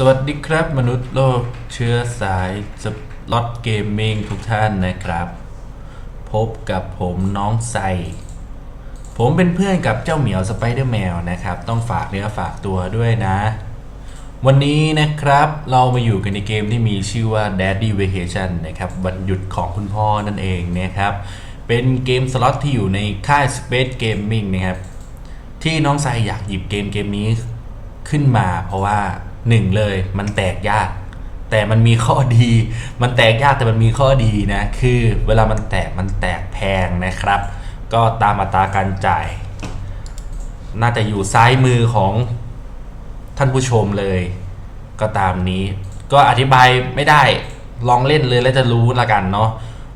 สวัสดีครับ มนุษย์โลกเชื้อสายสล็อตเกมมิ่งทุกท่านนะครับ พบกับผมน้องไซผมเป็นเพื่อนกับเจ้าเหมียวสไปเดอร์แมวนะครับ ต้องฝากเนื้อฝากตัวด้วยนะ วันนี้นะครับเรามาอยู่กันในเกมที่มีชื่อว่า Daddy Vacation นะครับวันหยุดของคุณพ่อนั่นเองนะครับ เป็นเกมสล็อตที่อยู่ในค่าย Space Gaming นะครับ ที่น้องไซอยากหยิบเกมเกมนี้ขึ้นมาเพราะว่า หนึ่งเลยมันแตกยาก แต่มันมีข้อดี มันแตกยากแต่มันมีข้อดีนะคือเวลามันแตกมันแตกแพงนะครับ ก็ตามอัตราการจ่าย น่าจะอยู่ซ้ายมือของท่านผู้ชมเลย ก็ตามนี้ ก็อธิบายไม่ได้ลองเล่นเลยแล้วจะรู้ละกันเนาะ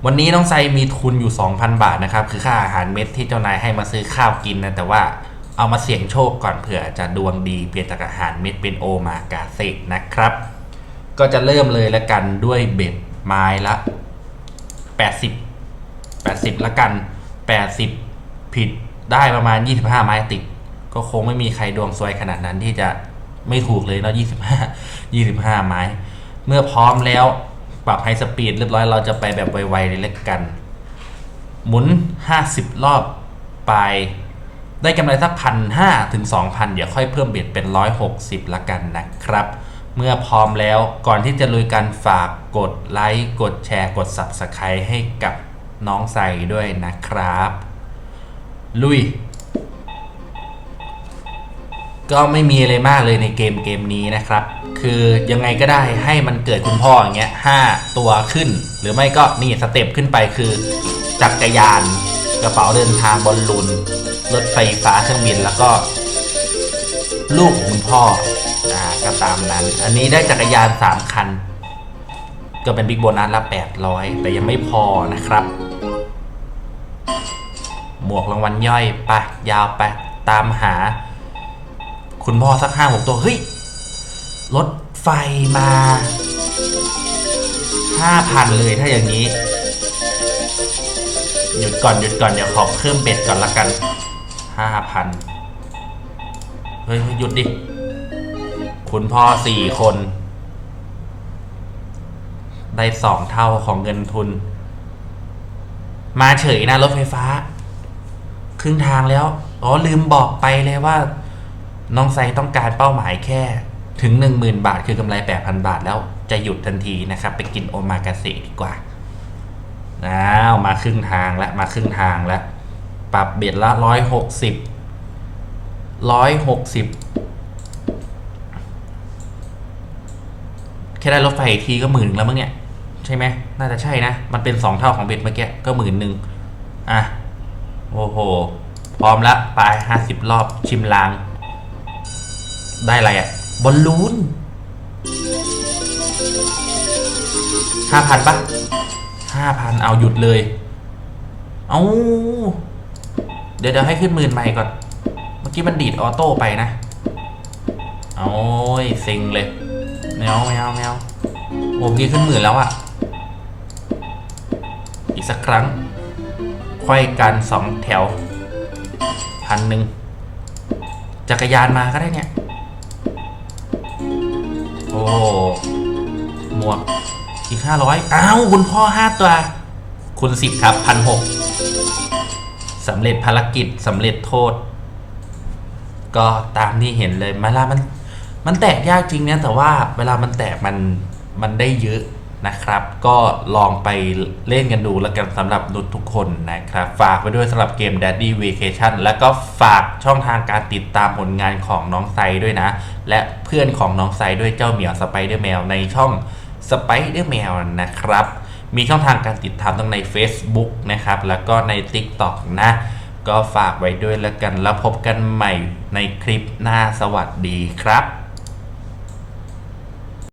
วันนี้น้องไซมีทุนอยู่ 2,000 บาทนะครับ คือค่าอาหารเม็ดที่เจ้านายให้มาซื้อข้าวกินนะ แต่ว่า เอามาเสี่ยงโชคก่อนเผื่อจะดวงดีเปลี่ยนจากอาหารเม็ดเป็นโอมากาเซนะครับ ก็จะเริ่มเลยละกันด้วยเบ็ดไม้ละ 80 80 ละกัน 80 ผิดได้ประมาณ 25 ไม้ติด ก็คงไม่มีใครดวงซวยขนาดนั้นที่จะไม่ถูกเลยเนาะ25 25 ไม้ เมื่อพร้อมแล้วปรับไฮสปีดเรียบร้อยเราจะไปแบบไวๆเลยละกัน หมุน 50 รอบไป ได้กำไรสักพันห้าถึงสองพันเดี๋ยวค่อยเพิ่มเบ็ดเป็นร้อยหกสิบละกันนะครับ เมื่อพร้อมแล้วก่อนที่จะลุยกันฝากกดไลค์กดแชร์กด Subscribe ให้กับน้องใส่ด้วยนะครับ ลุย ก็ไม่มีอะไรมากเลยในเกมเกมนี้นะครับ คือยังไงก็ได้ให้มันเกิดคุณพ่ออย่างเงี้ยห้าตัวขึ้น หรือไม่ก็นี่สเต็ปขึ้นไปคือจักรยาน กระเป๋าเดินทางบอลลูนรถไฟฟ้าเครื่องบินแล้วก็ ลูกของคุณพ่ออ่าก็ตามนั้น อันนี้ได้จักรยาน 3 คัน ก็เป็นบิ๊กโบนัสละ 800 แต่ยังไม่พอนะครับ หมวกรางวัลย่อยไปยาวไปตามหา คุณพ่อสักห้าหกตัว เฮ้ย รถไฟมาห้าพันเลยถ้าอย่างนี้ หยุดก่อนหยุดก่อนเดี๋ยวขอเพิ่มเบ็ดก่อนละกันห้าพันเฮ้ยหยุดดิ คุณพ่อสี่คน ได้สองเท่าของเงินทุน มาเฉยนะรถไฟฟ้า ครึ่งทางแล้ว อ๋อลืมบอกไปเลยว่า น้องไซต้องการเป้าหมายแค่ถึง 10,000 บาทคือกำไร 8,000 บาทแล้วจะหยุดทันทีนะครับ ไปกินโอมากาเสะดีกว่า อ้าวมาครึ่งทางแล้วมาครึ่งทางแล้ว ปรับเบ็ดละร้อยหกสิบร้อยหกสิบแค่ได้รถไฟอีกทีก็หมื่นแล้วมั้งเนี่ย ใช่ไหมน่าจะใช่นะ มันเป็นสองเท่าของเบ็ดเมื่อกี้ก็หมื่นหนึ่งอะ โอ้โห พร้อมแล้วไปห้าสิบรอบชิมลาง ได้อะไรอะบอลลูนห้าพันปะ ห้าพันเอาหยุดเลย เอาเดี๋ยวเดี๋ยวให้ขึ้นหมื่นใหม่ก่อน เมื่อกี้มันดีดออโต้ไปนะเอายเซ็งเลยแมวแมวแมวโอ้เมื่อกี้ขึ้นหมื่นแล้วอะอีกสักครั้งค่อยกันสองแถวพันหนึ่งจักรยานมาก็ได้เนี่ย โอ้ หมวก อีกห้าร้อยอ้าวคุณพ่อห้าตัว คุณสิบครับพันหกสำเร็จภารกิจสำเร็จโทษ ก็ตามที่เห็นเลยเวลามัน มันแตกยากจริงเนี่ยแต่ว่าเวลามันแตกมันมันได้เยอะนะครับ ก็ลองไปเล่นกันดูแล้วกันสำหรับนุษทุกคนนะครับ ฝากไว้ด้วยสำหรับเกม Daddy Vacation แล้วก็ฝากช่องทางการติดตามผลงานของน้องไซด้วยนะ และเพื่อนของน้องไซด้วยเจ้าเหมียวสไปเดอร์แมวในช่อง สไปเดอร์แมวนะครับ มีช่องทางการติดตามทั้งใน Facebook นะครับ แล้วก็ใน TikTok นะ ก็ฝากไว้ด้วยแล้วกัน แล้วพบกันใหม่ในคลิปหน้าสวัสดีครับ